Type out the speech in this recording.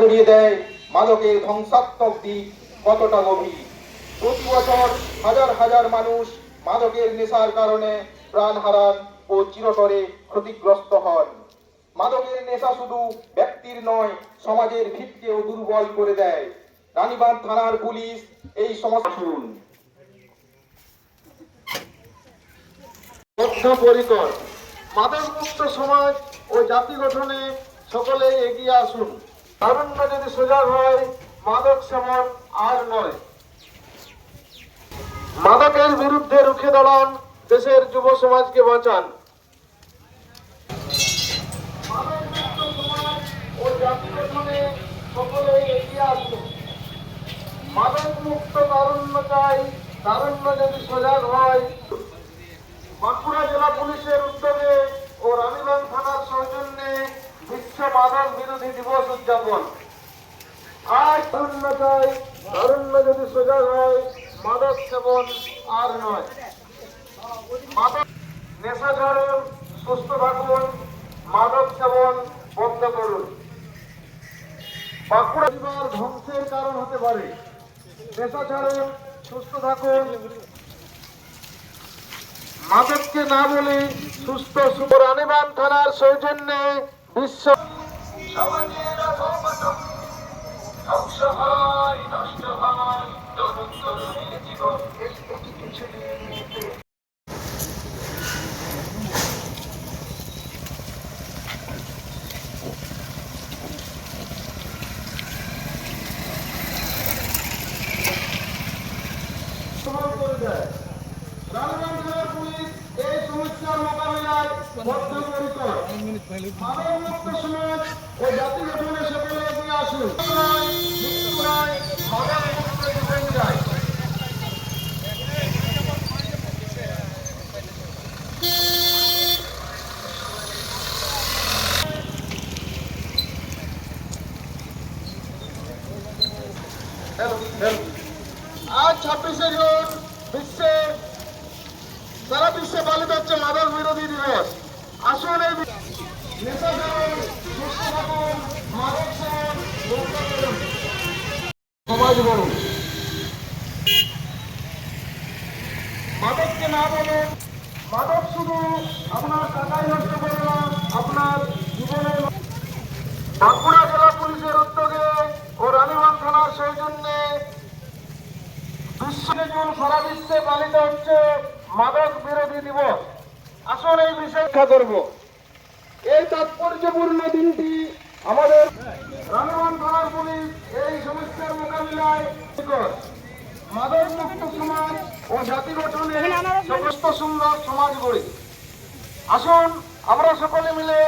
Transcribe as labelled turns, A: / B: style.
A: করিয়ে দেয়। মাদকের ধ্বংসাত্মক দিক কতটা গভীর? প্রতি বছর হাজার হাজার মানুষ মাদকের নেশার কারণে প্রাণ হারান ও চিরতরে ক্ষতিগ্রস্ত হন। মাদকের নেশা শুধু ব্যক্তির নয়, সমাজের ভিতকেও দুর্বল করে দেয়। রানীবাঁধ থানার পুলিশ এই সমস্যা শুনুন।
B: বদ্ধপরিকর মাদক মুক্ত সমাজ ও জাতি গঠনে সকলে এগিয়ে আসুন। তারুণ্য যদি সজাগ হয়, মাদক সেবন আর নয়। মাদকের বিরুদ্ধে রুখে দাঁড়ান, দেশের যুব সমাজকে বাঁচান। তারুণ্য যদি সজাগ হয়, বাঁকুড়া জেলা পুলিশের উদ্যোগে ও রানীগঞ্জ থানার সৌজন্যে বিশ্ব মাদক বিরোধী দিবস উদযাপন। যদি সোজা হয়, মাদক সেবন আর নয়। নেশা ছাড়ুন সুস্থ থাকুন, মাদক সেবন বন্ধ করুন। বাঁকুড়া পরিবার ধ্বংসের কারণ হতে পারে। নেশা ছাড়ুন সুস্থ থাকুন। মাদককে না বলে সুস্থ সুন্দর আনিবান থানার সৌজন্যে বিশ্ব রাজধানী জেলার পুলিশ এই সমস্যার সমাজ আজ ছাব্বিশে জুন বিশ্বে সারা বিশ্বে পালিত হচ্ছে মাদক বিরোধী দিবস আসুন এই বি- নেশা ছাড়ুন, সুস্থ থাকুন, মাদক সেবন বন্ধ করুন। সমাজ গড়ুন মাদককে না বলুন মাদক শুধু আপনার টাকাই নষ্ট করে আপনার জীবনে বাঁকুড়া জেলা পুলিশের উদ্যোগে ও রানীগঞ্জ থানার সৌজন্যে বিশ্ব জুন সারা বিশ্বে পালিত হচ্ছে মাদক বিরোধী দিবস। আসুন এই বিষয়ে করব এই তাৎপর্যপূর্ণ দিনটি আমাদের রানীগঞ্জ থানার পুলিশ এই সমস্যার মোকাবিলায়। মাদক মুক্ত সমাজ ও জাতি গঠনে সমস্ত সুন্দর সমাজ গড়ি আসুন আমরা সকলে মিলে